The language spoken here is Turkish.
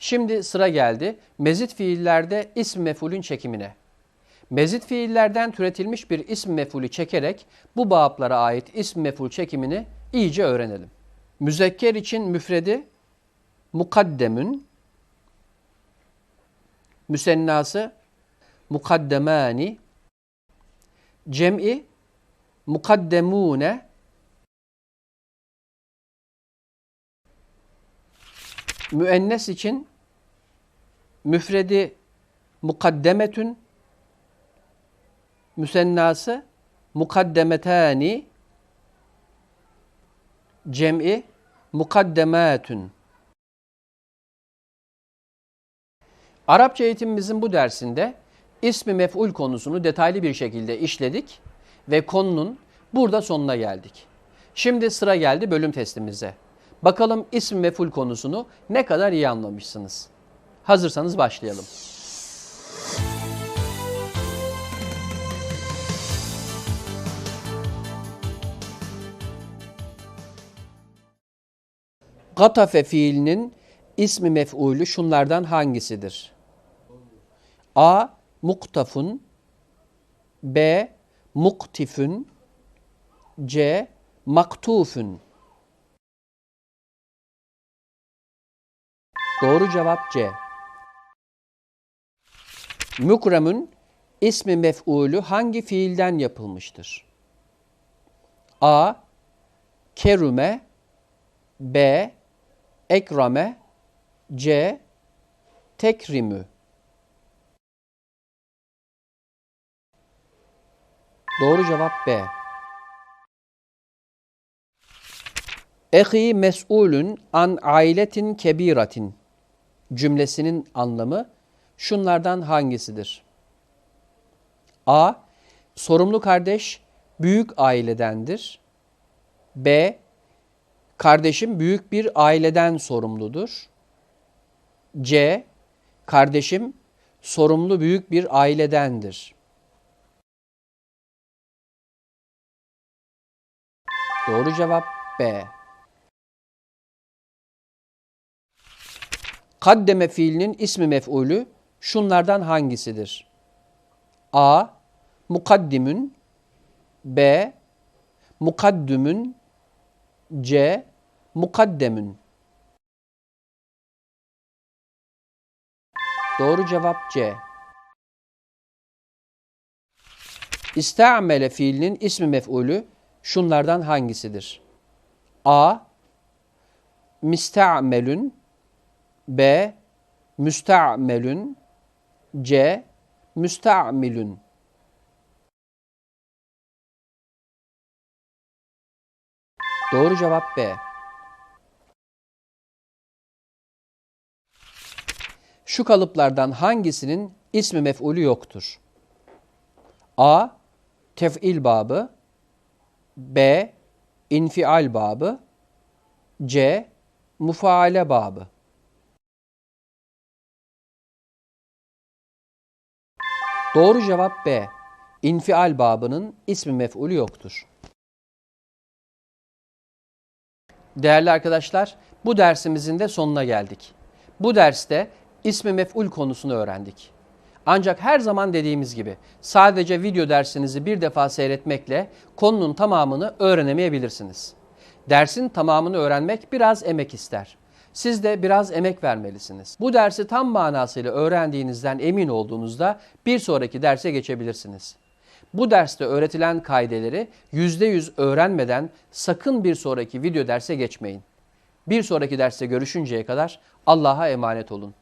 Şimdi sıra geldi mezit fiillerde ism mef'ulün çekimine. Mezit fiillerden türetilmiş bir ism mef'ulü çekerek bu bablara ait ism mef'ul çekimini iyice öğrenelim. Müzekker için müfredi mukaddemün, müsennası mukaddemani, cem'i mukaddemune, müennes için müfredi mukaddemetün, müsennası mukaddemetani, cem'i mukaddematün. Arapça eğitimimizin bu dersinde ismi mef'ul konusunu detaylı bir şekilde işledik ve konunun burada sonuna geldik. Şimdi sıra geldi bölüm testimize. Bakalım ism mef'ul konusunu ne kadar iyi anlamışsınız. Hazırsanız başlayalım. Gatafe fiilinin ismi mef'ulü şunlardan hangisidir? A. Muktafun B. Muktifün C. Maktufün Doğru cevap C. Mukremün ismi mef'ulü hangi fiilden yapılmıştır? A. Kerume B. Ekrame C. Tekrimü Doğru cevap B. Ehi mes'ulün an ailetin kebiratin cümlesinin anlamı şunlardan hangisidir? A. Sorumlu kardeş büyük ailedendir. B. Kardeşim büyük bir aileden sorumludur. C. Kardeşim sorumlu büyük bir ailedendir. Doğru cevap B. Kaddeme fiilinin ismi mef'ulü şunlardan hangisidir? A. Mukaddimün B. Mukaddümün C. Mukaddemün Doğru cevap C. İsta'mele fiilinin ismi mef'ulü şunlardan hangisidir? A. Mista'melün B. Müsta'melün C. Müsta'milün Doğru cevap B. Şu kalıplardan hangisinin ismi mef'ulü yoktur? A. Tef'il babı B. İnfial babı C. Mufaale babı Doğru cevap B. İnfial babının ismi mef'ulü yoktur. Değerli arkadaşlar, bu dersimizin de sonuna geldik. Bu derste ismi mef'ul konusunu öğrendik. Ancak her zaman dediğimiz gibi sadece video dersinizi bir defa seyretmekle konunun tamamını öğrenemeyebilirsiniz. Dersin tamamını öğrenmek biraz emek ister. Siz de biraz emek vermelisiniz. Bu dersi tam manasıyla öğrendiğinizden emin olduğunuzda bir sonraki derse geçebilirsiniz. Bu derste öğretilen kaideleri %100 öğrenmeden sakın bir sonraki video derse geçmeyin. Bir sonraki derste görüşünceye kadar Allah'a emanet olun.